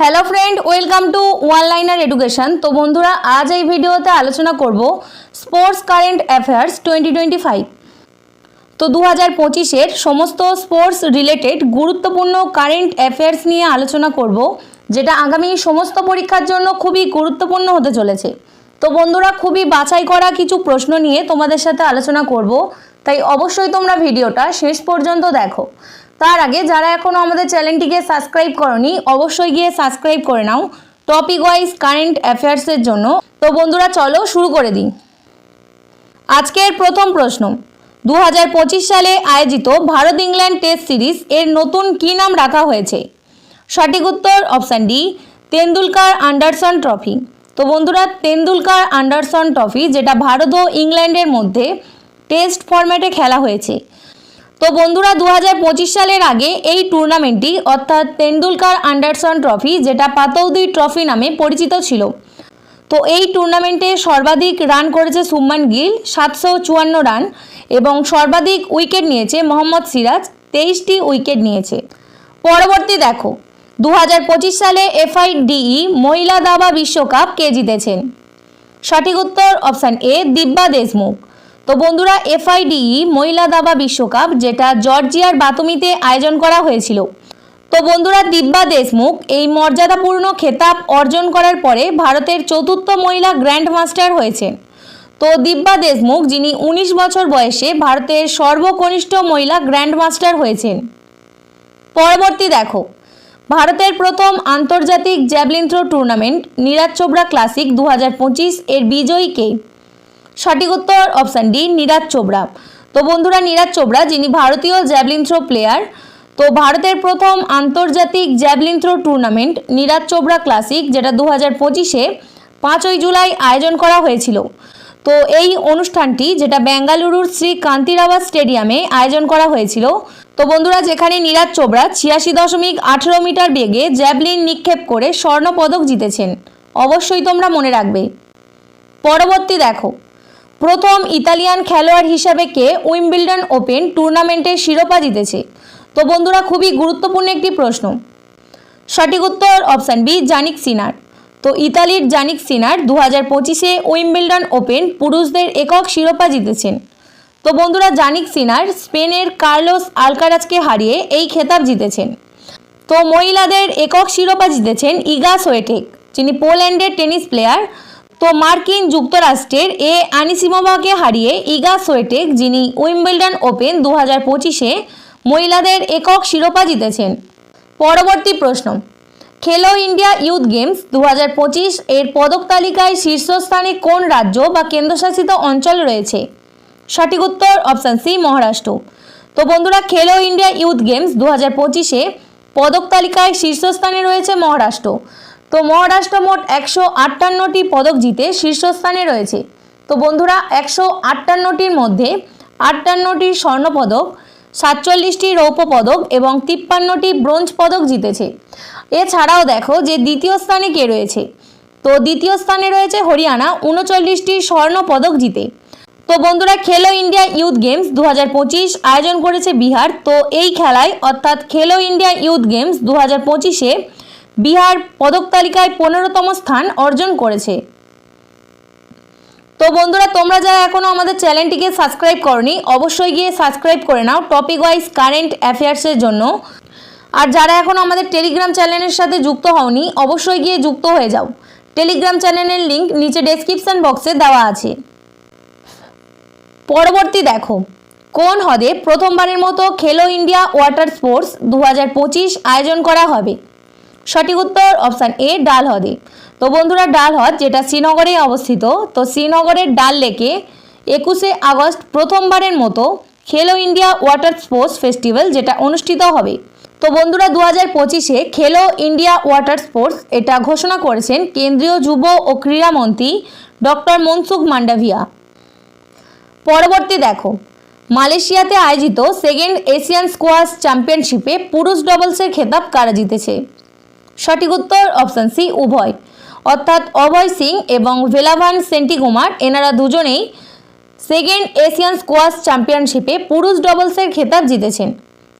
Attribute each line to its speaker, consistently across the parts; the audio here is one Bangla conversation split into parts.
Speaker 1: Hello friend welcome to one liner education তো বন্ধুরা, আজ এই ভিডিওতে আলোচনা করব sports current affairs twenty twenty five তো দু হাজার পঁচিশের সমস্ত স্পোর্টস রিলেটেড গুরুত্বপূর্ণ কারেন্ট অ্যাফেয়ার্স নিয়ে আলোচনা করব, যেটা আগামী সমস্ত পরীক্ষার জন্য খুবই গুরুত্বপূর্ণ হতে চলেছে। তো বন্ধুরা, খুবই বাছাই করা কিছু প্রশ্ন নিয়ে তোমাদের সাথে আলোচনা করব, তাই অবশ্যই তোমরা ভিডিওটা শেষ পর্যন্ত দেখো। তার আগে যারা এখনও আমাদের চ্যানেলটিকে সাবস্ক্রাইব করনি, অবশ্যই গিয়ে সাবস্ক্রাইব করে নাও। টপিক ওয়াইজ কারেন্ট অ্যাফেয়ার্সের জন্য। তো বন্ধুরা, চলো শুরু করে দিই। আজকের প্রথম প্রশ্ন। দু হাজার পঁচিশ সালে আয়োজিত ভারত ইংল্যান্ড টেস্ট সিরিজ এর নতুন কী নাম রাখা হয়েছে? সঠিক উত্তর option D Tendulkar Anderson trophy. তো বন্ধুরা, তেন্ডুলকার আন্ডারসন ট্রফি, যেটা ভারত ও ইংল্যান্ডের মধ্যে টেস্ট ফরম্যাটে খেলা হয়েছে। তো বন্ধুরা দু হাজার পঁচিশ সালের আগে এই টুর্নামেন্টটি, অর্থাৎ তেন্ডুলকার আন্ডারসন ট্রফি, যেটা পাতৌদি ট্রফি নামে পরিচিত ছিল। তো এই টুর্নামেন্টে সর্বাধিক রান করেছে সুম্মান গিল, সাতশো চুয়ান্ন রান, এবং সর্বাধিক উইকেট নিয়েছে মোহাম্মদ সিরাজ, তেইশটি উইকেট নিয়েছে। পরবর্তী দেখো দু হাজার পঁচিশ সালে এফআইডিই মহিলা দাবা বিশ্বকাপ কে জিতেছেন? সঠিক উত্তর অপশান এ, দিব্যা দেশমুখ। তো বন্ধুরা এফআইডিই মহিলা দাবা বিশ্বকাপ, যেটা জর্জিয়ার বাতুমিতে আয়োজন করা হয়েছিল। তো বন্ধুরা, দিব্যা দেশমুখ এই মর্যাদাপূর্ণ খেতাব অর্জন করার পরে ভারতের চতুর্থ মহিলা গ্র্যান্ড মাস্টার হয়েছেন তো দিব্যা দেশমুখ, যিনি উনিশ বছর বয়সে ভারতের সর্বকনিষ্ঠ মহিলা গ্র্যান্ড মাস্টার হয়েছেন। পরবর্তী দেখো, ভারতের প্রথম আন্তর্জাতিক javelin throw tournament, Neeraj Chopra classic দু হাজার পঁচিশ এর বিজয়ী কে সঠিক উত্তর অপশান ডি নীরাজ চোপড়া। তো বন্ধুরা, নীরাজ চোপড়া, যিনি ভারতীয় জ্যাভলিন থ্রো প্লেয়ার তো ভারতের প্রথম আন্তর্জাতিক javelin throw tournament Neeraj Chopra classic যেটা দু হাজার পঁচিশে পাঁচই জুলাই আয়োজন করা হয়েছিল। তো এই অনুষ্ঠানটি, যেটা বেঙ্গালুরুর শ্রী কান্তিরাবাস স্টেডিয়ামে আয়োজন করা হয়েছিল। তো বন্ধুরা, যেখানে নীরাজ চোপড়া ছিয়াশি দশমিক আঠেরো মিটার বেগে জ্যাভলিন নিক্ষেপ করে স্বর্ণপদক জিতেছেন। অবশ্যই তোমরা মনে রাখবে। পরবর্তী দেখো। প্রথম ইতালিয়ান খেলোয়াড় হিসাবে কে উইম্বিলডন ওপেন টুর্নামেন্টের শিরোপা জিতেছে? তো বন্ধুরা, খুবই গুরুত্বপূর্ণ একটি প্রশ্ন। সঠিক উত্তর অপশান বি, জানিক সিনার। তো ইতালির জানিক সিনার দু হাজার পঁচিশে উইম্বিলডন ওপেন পুরুষদের একক শিরোপা জিতেছেন। তো বন্ধুরা, জানিক সিনার স্পেনের কার্লোস আলকারাজকে হারিয়ে এই খেতাব জিতেছেন। তো মহিলাদের একক শিরোপা জিতেছেন ইগা সোয়েটেক, যিনি পোল্যান্ডের টেনিস প্লেয়ার তো মার্কিন যুক্তরাষ্ট্রের এ আনিসিমোভাকে হারিয়ে ইগা সোয়েটেক, যিনি উইম্বলডন ওপেন দু হাজার পঁচিশে, মহিলাদের একক শিরোপা জিতেছেন। পরবর্তী প্রশ্ন। খেলো ইন্ডিয়া ইউথ গেমস দু হাজার পঁচিশ এর পদক তালিকায় শীর্ষস্থানে কোন রাজ্য বা কেন্দ্রশাসিত অঞ্চল রয়েছে? সঠিক উত্তর অপশান সি, মহারাষ্ট্র। তো বন্ধুরা, খেলো ইন্ডিয়া ইউথ গেমস দু হাজার পঁচিশে পদক তালিকায় শীর্ষস্থানে রয়েছে মহারাষ্ট্র। তো মহারাষ্ট্র মোট একশো আটান্নটি পদক জিতে শীর্ষস্থানে রয়েছে। তো বন্ধুরা, একশো আটান্নটির মধ্যে আটান্নটি স্বর্ণপদক, সাতচল্লিশটি রৌপ্য পদক এবং তিপ্পান্নটি ব্রোঞ্জ পদক জিতেছে। এছাড়াও দেখো যে দ্বিতীয় স্থানে কে রয়েছে? তো দ্বিতীয় স্থানে রয়েছে হরিয়ানা, উনচল্লিশটি স্বর্ণ পদক জিতে। তো বন্ধুরা, খেলো ইন্ডিয়া ইউথ গেমস দু হাজার পঁচিশ আয়োজন করেছে বিহার। তো এই খেলায় অর্থাৎ খেলো ইন্ডিয়া ইউথ গেমস দু হাজার পঁচিশে বিহার পদক তালিকায় পনেরোতম স্থান অর্জন করেছে। তো বন্ধুরা, তোমরা যারা এখনও আমাদের চ্যানেলটিকে সাবস্ক্রাইব করনি, অবশ্যই গিয়ে সাবস্ক্রাইব করে নাও টপিক ওয়াইজ কারেন্ট অ্যাফেয়ার্সের জন্য। আর যারা এখনও আমাদের টেলিগ্রাম চ্যানেলের সাথে যুক্ত হওনি, অবশ্যই গিয়ে যুক্ত হয়ে যাও। টেলিগ্রাম চ্যানেলের লিঙ্ক নিচে ডেসক্রিপশন বক্সে দেওয়া আছে। পরবর্তী দেখো, কোন হদে প্রথমবারের মতো খেলো ইন্ডিয়া ওয়াটার স্পোর্টস দু হাজার পঁচিশ আয়োজন করা হবে? সঠিক উত্তর অপশান এ ডাল হ্রদে তো বন্ধুরা ডাল হ্রদ যেটা শ্রীনগরে অবস্থিত, তো শ্রীনগরের ডাল লেকে একুশে আগস্ট প্রথমবারের মতো খেলো ইন্ডিয়া ওয়াটার স্পোর্টস ফেস্টিভ্যাল যেটা অনুষ্ঠিত হবে। তো বন্ধুরা দু হাজার পঁচিশে খেলো ইন্ডিয়া ওয়াটার স্পোর্টস এটা ঘোষণা করেছেন কেন্দ্রীয় যুব ও ক্রীড়ামন্ত্রী ডক্টর মনসুখ মান্ডাভিয়া। পরবর্তী দেখো, মালয়েশিয়াতে আয়োজিত সেকেন্ড এশিয়ান স্কোয়াশ চ্যাম্পিয়নশিপে পুরুষ ডবলসের খেতাব কারা জিতেছে? সঠিক উত্তর অপশান সি, উভয়। অর্থাৎ অভয় সিং এবং ভেলাভান সেন্টিকুমার, এনারা দুজনেই সেকেন্ড এশিয়ান স্কোয়াশ চ্যাম্পিয়নশিপে পুরুষ ডবলসের খেতাব জিতেছেন।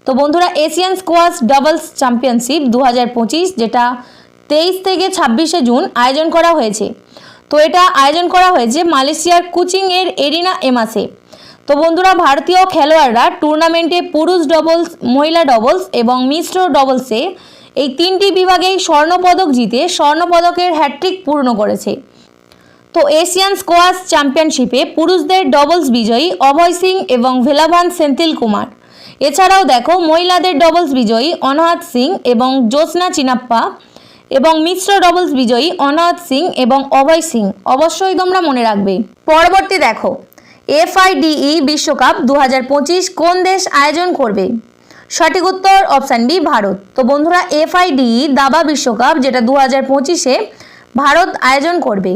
Speaker 1: তো বন্ধুরা, এশিয়ান স্কোয়াশ ডাবলস চ্যাম্পিয়নশিপ দু হাজার পঁচিশ, যেটা তেইশ থেকে ছাব্বিশে জুন আয়োজন করা হয়েছে। তো এটা আয়োজন করা হয়েছে মালয়েশিয়ার কুচিং এর এরিনা এমাসে। তো বন্ধুরা, ভারতীয় খেলোয়াড়রা টুর্নামেন্টে পুরুষ ডবলস মহিলা ডবলস এবং মিশ্র ডবলসে এই তিনটি বিভাগেই স্বর্ণপদক জিতে স্বর্ণপদকের হ্যাট্রিক পূর্ণ করেছে। তো এশিয়ান স্কোয়াশ চ্যাম্পিয়নশিপে পুরুষদের ডবলস বিজয়ী অভয় সিং এবং ভেলাভান সেন্থিল কুমার এছাড়াও দেখো, মহিলাদের ডবলস বিজয়ী অনাহত সিং এবং জ্যোৎস্না চিনাপ্পা এবং মিশ্র ডবলস বিজয়ী অনাহত সিং এবং অভয় সিং। অবশ্যই তোমরা মনে রাখবে। পরবর্তী দেখো, এফআইডিই বিশ্বকাপ দু হাজার পঁচিশ কোন দেশ আয়োজন করবে? সঠিক উত্তর অপশান বি ভারত। তো বন্ধুরা এফআইডিই দাবা বিশ্বকাপ, যেটা দু হাজার পঁচিশে ভারত আয়োজন করবে।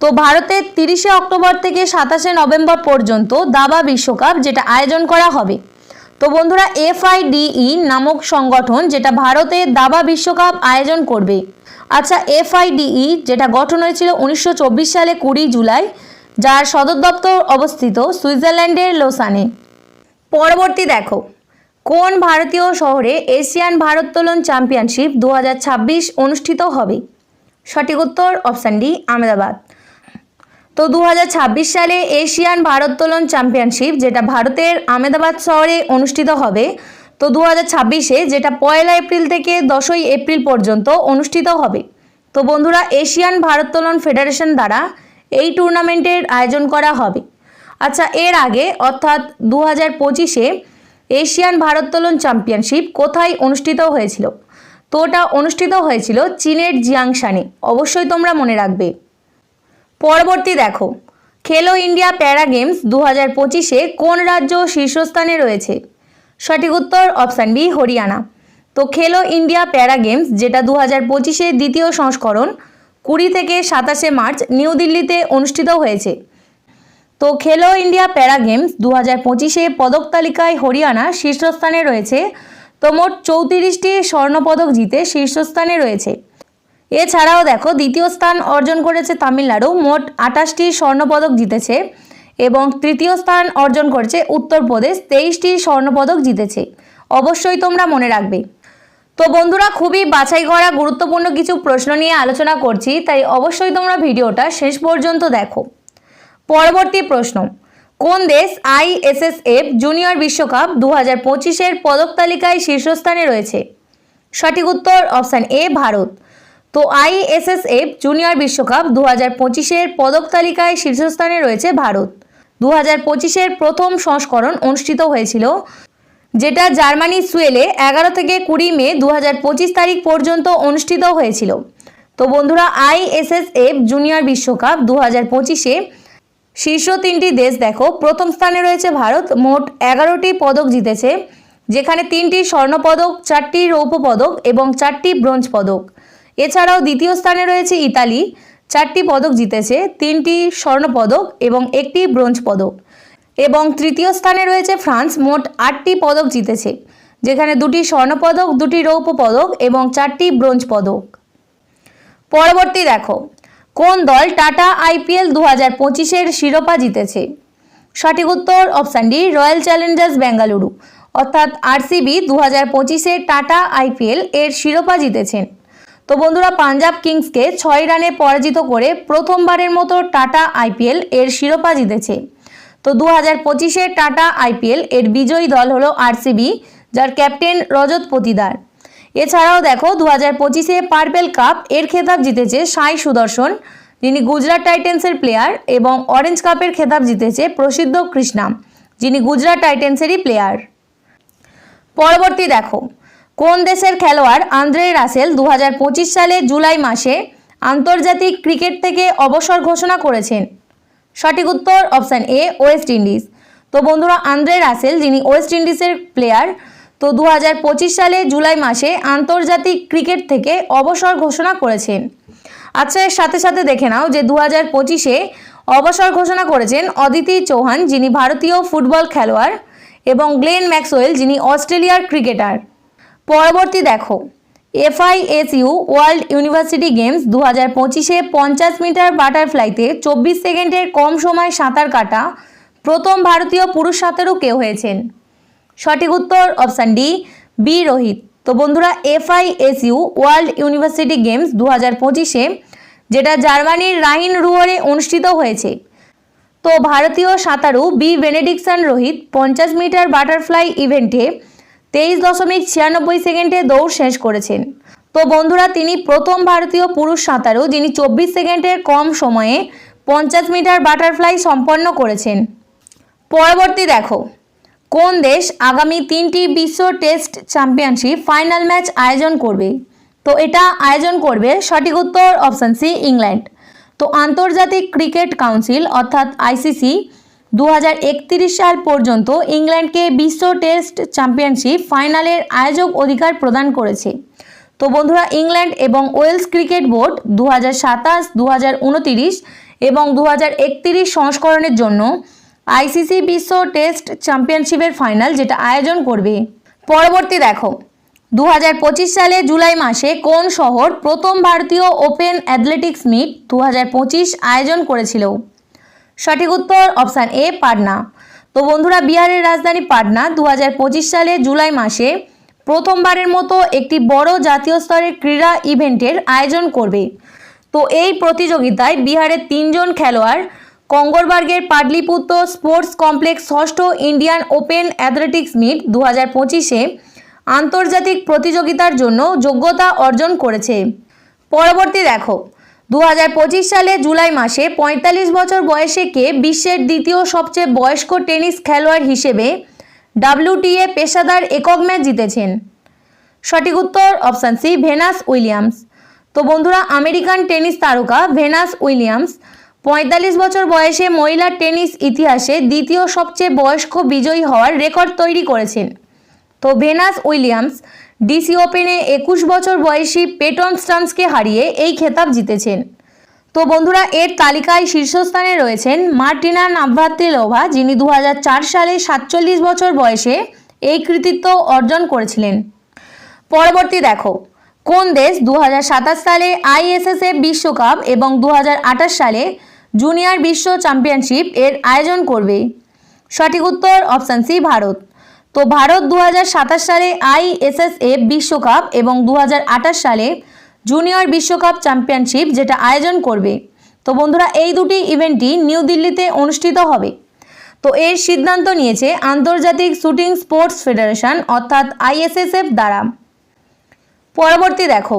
Speaker 1: তো ভারতের তিরিশে অক্টোবর থেকে সাতাশে নভেম্বর পর্যন্ত দাবা বিশ্বকাপ, যেটা আয়োজন করা হবে। তো বন্ধুরা, এফআইডিই নামক সংগঠন, যেটা ভারতে দাবা বিশ্বকাপ আয়োজন করবে। আচ্ছা এফআইডিই, যেটা গঠন হয়েছিল উনিশশো চব্বিশ সালে কুড়ি জুলাই, যার সদর দপ্তর অবস্থিত সুইজারল্যান্ডের লোসানে। পরবর্তী দেখো। কোন ভারতীয় শহরে এশিয়ান ভারোত্তোলন চ্যাম্পিয়নশিপ দু হাজার ছাব্বিশ অনুষ্ঠিত হবে? সঠিক উত্তর অপশান ডি, আহমেদাবাদ। তো দু হাজার ছাব্বিশ সালে এশিয়ান ভারোত্তোলন চ্যাম্পিয়নশিপ, যেটা ভারতের আহমেদাবাদ শহরে অনুষ্ঠিত হবে, তো দু হাজার ছাব্বিশে যেটা পয়লা এপ্রিল থেকে দশই এপ্রিল পর্যন্ত অনুষ্ঠিত হবে। তো বন্ধুরা, এশিয়ান ভারোত্তোলন ফেডারেশন দ্বারা এই টুর্নামেন্টের আয়োজন করা হবে। আচ্ছা এর আগে অর্থাৎ দু হাজার পঁচিশে এশিয়ান ভারোত্তোলন চ্যাম্পিয়নশিপ কোথায় অনুষ্ঠিত হয়েছিল? তো ওটা অনুষ্ঠিত হয়েছিল চীনের জিয়াংশানে। অবশ্যই তোমরা মনে রাখবে। পরবর্তী দেখো। খেলো ইন্ডিয়া প্যারা গেমস দু হাজার পঁচিশে কোন রাজ্য শীর্ষস্থানে রয়েছে? সঠিক উত্তর অপশান বি, হরিয়ানা। তো খেলো ইন্ডিয়া প্যারা গেমস, যেটা দু হাজার পঁচিশের দ্বিতীয় সংস্করণ কুড়ি থেকে সাতাশে মার্চ নিউ দিল্লিতে অনুষ্ঠিত হয়েছে। তো খেলো ইন্ডিয়া প্যারা গেমস দু হাজার পঁচিশে পদক তালিকায় হরিয়ানা শীর্ষস্থানে রয়েছে। তো মোট চৌত্রিশটি স্বর্ণপদক জিতে শীর্ষস্থানে রয়েছে। এছাড়াও দেখো, দ্বিতীয় স্থান অর্জন করেছে তামিলনাড়ু, মোট আটাশটি স্বর্ণপদক জিতেছে এবং তৃতীয় স্থান অর্জন করেছে উত্তরপ্রদেশ, তেইশটি স্বর্ণপদক জিতেছে। অবশ্যই তোমরা মনে রাখবে। তো বন্ধুরা, খুবই বাছাই করা গুরুত্বপূর্ণ কিছু প্রশ্ন নিয়ে আলোচনা করছি, তাই অবশ্যই তোমরা ভিডিওটা শেষ পর্যন্ত দেখো। পরবর্তী প্রশ্ন। কোন দেশ আইএসএসএফ জুনিয়র বিশ্বকাপ দু হাজার পঁচিশের পদক তালিকায় শীর্ষস্থানে রয়েছে? সঠিক উত্তর অপশান এ, ভারত। তো আইএসএসএফ জুনিয়র বিশ্বকাপ দু হাজার পঁচিশের পদক তালিকায় শীর্ষস্থানে রয়েছে ভারত। দু হাজার পঁচিশের প্রথম সংস্করণ অনুষ্ঠিত হয়েছিল, যেটা জার্মানি, সুয়েলে এগারো থেকে কুড়ি মে দু হাজার পঁচিশ তারিখ পর্যন্ত অনুষ্ঠিত হয়েছিল। তো বন্ধুরা আইএসএসএফ জুনিয়র বিশ্বকাপ দু হাজার পঁচিশে শীর্ষ তিনটি দেশ দেখো। প্রথম স্থানে রয়েছে ভারত, মোট এগারোটি পদক জিতেছে, যেখানে তিনটি স্বর্ণপদক, চারটি রৌপ্য পদক এবং চারটি ব্রোঞ্জ পদক। এছাড়াও দ্বিতীয় স্থানে রয়েছে ইতালি, চারটি পদক জিতেছে, তিনটি স্বর্ণপদক এবং একটি ব্রোঞ্জ পদক। এবং তৃতীয় স্থানে রয়েছে ফ্রান্স, মোট আটটি পদক জিতেছে, যেখানে দুটি স্বর্ণপদক, দুটি রৌপ্য পদক এবং চারটি ব্রোঞ্জ পদক। পরবর্তী দেখো। কোন দল টাটা আইপিএল দু হাজার পঁচিশের শিরোপা জিতেছে? সঠিক উত্তর option D, royal challengers Bengaluru. অর্থাৎ আরসিবি দু হাজার পঁচিশে টাটা আইপিএল এর শিরোপা জিতেছেন। তো বন্ধুরা, পাঞ্জাব কিংসকে ছয় রানে পরাজিত করে প্রথমবারের মতো টাটা আইপিএল এর শিরোপা জিতেছে। তো দু হাজার পঁচিশে টাটা আইপিএল এর বিজয়ী দল হলো আরসিবি, যার ক্যাপ্টেন রজত পতিদার। এছাড়াও দেখো দু হাজার পঁচিশে পার্পেল কাপ এর খেতাব জিতেছে সাই সুদর্শন যিনি গুজরাট টাইটেন্সের প্লেয়ার এবং অরেঞ্জ কাপের খেতাব জিতেছে প্রসিদ্ধ কৃষ্ণাম যিনি গুজরাট টাইটেন্সেরই প্লেয়ার পরবর্তী দেখো, কোন দেশের খেলোয়াড় আন্দ্রে রাসেল দু হাজার পঁচিশ সালে জুলাই মাসে আন্তর্জাতিক ক্রিকেট থেকে অবসর ঘোষণা করেছেন? সঠিক উত্তর অপশান এ ওয়েস্ট ইন্ডিজ তো বন্ধুরা আন্দ্রে রাসেল যিনি ওয়েস্ট ইন্ডিজের প্লেয়ার তো দু হাজার পঁচিশ সালে জুলাই মাসে আন্তর্জাতিক ক্রিকেট থেকে অবসর ঘোষণা করেছেন। আচ্ছা এর সাথে সাথে দেখে নাও যে দু হাজার পঁচিশে অবসর ঘোষণা করেছেন অদিতি চৌহান, যিনি ভারতীয় ফুটবল খেলোয়াড়, এবং গ্লেন ম্যাক্সওয়েল, যিনি অস্ট্রেলিয়ার ক্রিকেটার। পরবর্তী দেখো, এফআইএসইউ ওয়ার্ল্ড ইউনিভার্সিটি গেমস দু হাজার পঁচিশে পঞ্চাশ মিটার বাটারফ্লাইতে চব্বিশ সেকেন্ডের কম সময় সাঁতার কাটা প্রথম ভারতীয় পুরুষ সাঁতারও কে হয়েছেন? সঠিক উত্তর অপশান ডি, বি, রোহিত। তো বন্ধুরা, এফআইএসইউ ওয়ার্ল্ড ইউনিভার্সিটি গেমস দু হাজার পঁচিশে, যেটা জার্মানির রাইন রুয়ারে অনুষ্ঠিত হয়েছে। তো ভারতীয় সাঁতারু বি বেনেডিকসন রোহিত পঞ্চাশ মিটার বাটারফ্লাই ইভেন্টে তেইশ দশমিক ছিয়ানব্বই সেকেন্ডে দৌড় শেষ করেছেন। তো বন্ধুরা, তিনি প্রথম ভারতীয় পুরুষ সাঁতারু, যিনি চব্বিশ সেকেন্ডের কম সময়ে পঞ্চাশ মিটার বাটারফ্লাই সম্পন্ন করেছেন। পরবর্তী দেখো। কোন দেশ আগামী তিনটি বিশ্ব টেস্ট চ্যাম্পিয়নশিপ ফাইনাল ম্যাচ আয়োজন করবে? তো এটা আয়োজন করবে সঠিক উত্তর অপশান সি, ইংল্যান্ড। তো আন্তর্জাতিক ক্রিকেট কাউন্সিল অর্থাৎ আইসিসি দু হাজার একত্রিশ সাল পর্যন্ত ইংল্যান্ডকে বিশ্ব টেস্ট চ্যাম্পিয়নশিপ ফাইনালের আয়োজক অধিকার প্রদান করেছে। তো বন্ধুরা, ইংল্যান্ড এবং ওয়েলস ক্রিকেট বোর্ড দু হাজার সাতাশ এবং দু সংস্করণের জন্য আইসিসি বিশ্ব টেস্ট চ্যাম্পিয়নশিপের ফাইনাল যেটা আয়োজন করবে। পরবর্তী দেখো দু হাজার পঁচিশ সালে জুলাই মাসে কোন শহর প্রথম ভারতীয় ওপেন অ্যাথলেটিক্স মিট দু আয়োজন করেছিল? সঠিক উত্তর অপশান এ, পাটনা। তো বন্ধুরা, বিহারের রাজধানী পাটনা দু হাজার পঁচিশ সালে জুলাই মাসে প্রথমবারের মতো একটি বড় জাতীয় স্তরের ক্রীড়া ইভেন্টের আয়োজন করবে। তো এই প্রতিযোগিতায় বিহারের তিনজন খেলোয়াড় কঙ্গরবার্গের পাটলিপুত্র স্পোর্টস কমপ্লেক্স ষষ্ঠ ইন্ডিয়ান ওপেন অ্যাথলেটিক্স মিট দু হাজার পঁচিশে আন্তর্জাতিক প্রতিযোগিতার জন্য যোগ্যতা অর্জন করেছে। পরবর্তী দেখো দু হাজার পঁচিশ সালে জুলাই মাসে ৪৫ বছর বয়সে কে বিশ্বের দ্বিতীয় সবচেয়ে বয়স্ক টেনিস খেলোয়াড় হিসেবে ডাব্লিউটিএ পেশাদার একক ম্যাচ জিতেছেন? সঠিক উত্তর অপশান সি, ভেনাস উইলিয়ামস। তো বন্ধুরা, আমেরিকান টেনিস তারকা ভেনাস উইলিয়ামস পঁয়তাল্লিশ বছর বয়সে মহিলা টেনিস ইতিহাসে দ্বিতীয় সবচেয়ে বয়স্ক বিজয়ী হওয়ার রেকর্ড তৈরি করেছেন। তো ভেনাস উইলিয়ামস, ডিসি ওপেনে একুশ বছর বয়সী পেটন স্টান্সকে হারিয়ে এই খেতাব জিতেছেন। তো বন্ধুরা, এর তালিকায় শীর্ষস্থানে রয়েছেন মার্টিনা নাভ্রাত্রিলোভা যিনি দু হাজার চার সালে সাতচল্লিশ বছর বয়সে এই কৃতিত্ব অর্জন করেছিলেন। পরবর্তী দেখো, কোন দেশ দু হাজার সাতাশ সালে আইএসএসএফ বিশ্বকাপ এবং দু হাজার আঠাশ সালে জুনিয়র বিশ্ব চ্যাম্পিয়নশিপ এর আয়োজন করবে। সঠিক উত্তর, অপশান সি, ভারত। তো ভারত দু হাজার সাতাশ সালে আইএসএসএফ বিশ্বকাপ এবং দু হাজার আঠাশ সালে জুনিয়র বিশ্বকাপ চ্যাম্পিয়নশিপ যেটা আয়োজন করবে। তো বন্ধুরা, এই দুটি ইভেন্টই নিউ দিল্লিতে অনুষ্ঠিত হবে। তো এর সিদ্ধান্ত নিয়েছে আন্তর্জাতিক শুটিং স্পোর্টস ফেডারেশন অর্থাৎ আইএসএসএফ দ্বারা। পরবর্তী দেখো।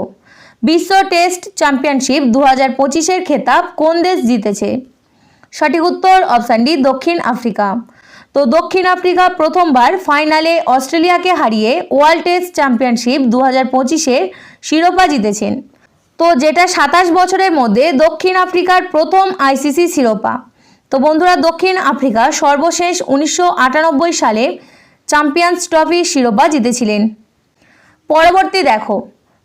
Speaker 1: বিশ্ব টেস্ট চ্যাম্পিয়নশিপ দু হাজার পঁচিশের খেতাব কোন দেশ জিতেছে? সঠিক উত্তর অপশান ডি, দক্ষিণ আফ্রিকা। তো দক্ষিণ আফ্রিকা প্রথমবার ফাইনালে অস্ট্রেলিয়াকে হারিয়ে ওয়ার্ল্ড টেস্ট চ্যাম্পিয়নশিপ দু হাজার পঁচিশের শিরোপা জিতেছেন। তো যেটা সাতাশ বছরের মধ্যে দক্ষিণ আফ্রিকার প্রথম আইসিসি শিরোপা। তো বন্ধুরা, দক্ষিণ আফ্রিকা সর্বশেষ উনিশশো আটানব্বই সালে চ্যাম্পিয়ন্স ট্রফি শিরোপা জিতেছিলেন। পরবর্তী দেখো।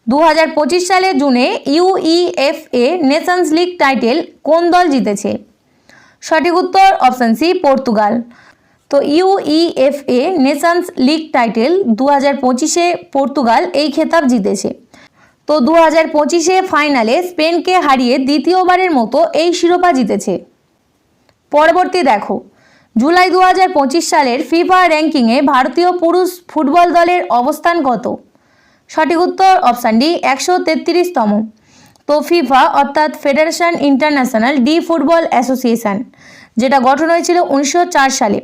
Speaker 1: দু হাজার পঁচিশ সালে জুনে ইউইএফএ নেশনস লিগ টাইটেল কোন দল জিতেছে? সঠিক উত্তর অপশান সি, পর্তুগাল। তো ইউইএফএ নেশনস লিগ টাইটেল দু হাজার পঁচিশে পর্তুগাল এই খেতাব জিতেছে। তো দু হাজার পঁচিশে ফাইনালে স্পেনকে হারিয়ে দ্বিতীয়বারের মতো এই শিরোপা জিতেছে। পরবর্তী দেখো, জুলাই দু হাজার পঁচিশ সালের ফিফা র্যাঙ্কিংয়ে ভারতীয় পুরুষ ফুটবল দলের অবস্থান কত? সঠিক উত্তর অপশান ডি একশো তেত্রিশতম। তো ফিফা অর্থাৎ federation international de football association যেটা গঠন হয়েছিল উনিশশো চার সালে।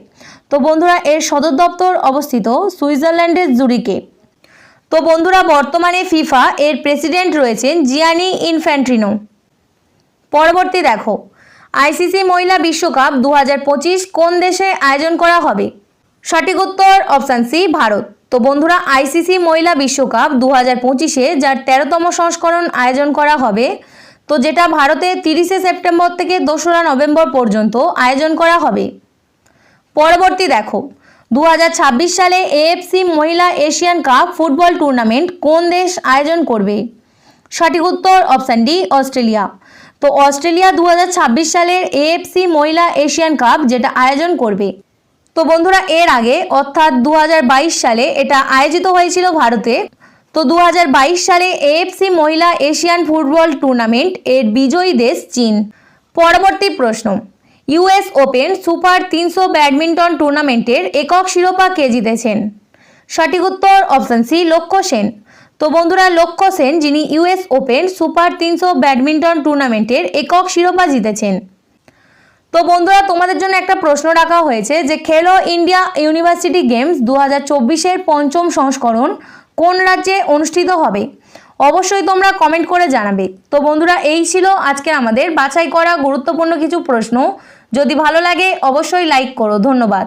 Speaker 1: তো বন্ধুরা, এর সদর দপ্তর অবস্থিত সুইজারল্যান্ডের জুরিকে। তো বন্ধুরা, বর্তমানে ফিফা এর প্রেসিডেন্ট রয়েছেন জিয়ানি ইনফ্যান্ট্রিনো। পরবর্তী দেখো, আইসিসি মহিলা বিশ্বকাপ দু হাজার পঁচিশ কোন দেশে আয়োজন করা হবে? সঠিক উত্তর অপশান সি ভারত। তো বন্ধুরা আইসিসি মহিলা বিশ্বকাপ দু হাজার পঁচিশে, যার তেরোতম সংস্করণ আয়োজন করা হবে, তো যেটা ভারতে তিরিশে সেপ্টেম্বর থেকে দোসরা নভেম্বর পর্যন্ত আয়োজন করা হবে। পরবর্তী দেখো দু হাজার ছাব্বিশ সালে এএফসি মহিলা এশিয়ান কাপ ফুটবল টুর্নামেন্ট কোন দেশ আয়োজন করবে? সঠিক উত্তর অপশান ডি, অস্ট্রেলিয়া। তো অস্ট্রেলিয়া দু হাজার ছাব্বিশ সালের এএফসি মহিলা এশিয়ান কাপ যেটা আয়োজন করবে তো বন্ধুরা, এর আগে, অর্থাৎ দু হাজার বাইশ সালে এটা আয়োজিত হয়েছিল ভারতে। তো দু হাজার বাইশ সালে এএফসি মহিলা এশিয়ান ফুটবল টুর্নামেন্ট এর বিজয়ী দেশ চীন। পরবর্তী প্রশ্ন, ইউএস ওপেন সুপার তিনশো ব্যাডমিন্টন টুর্নামেন্টের একক শিরোপা কে জিতেছেন? সঠিক উত্তর অপশন সি, লক্ষ্য সেন। তো বন্ধুরা, লক্ষ্য সেন যিনি ইউএস ওপেন সুপার তিনশো ব্যাডমিন্টন টুর্নামেন্টের একক শিরোপা জিতেছেন। তো বন্ধুরা, তোমাদের জন্য একটা প্রশ্ন রাখা হয়েছে যে খেলো ইন্ডিয়া ইউনিভার্সিটি গেমস দু হাজার পঞ্চম সংস্করণ কোন রাজ্যে অনুষ্ঠিত হবে? অবশ্যই তোমরা কমেন্ট করে জানাবে। তো বন্ধুরা, এই ছিল আজকে আমাদের বাছাই করা গুরুত্বপূর্ণ কিছু প্রশ্ন। যদি ভালো লাগে, অবশ্যই লাইক করো। ধন্যবাদ।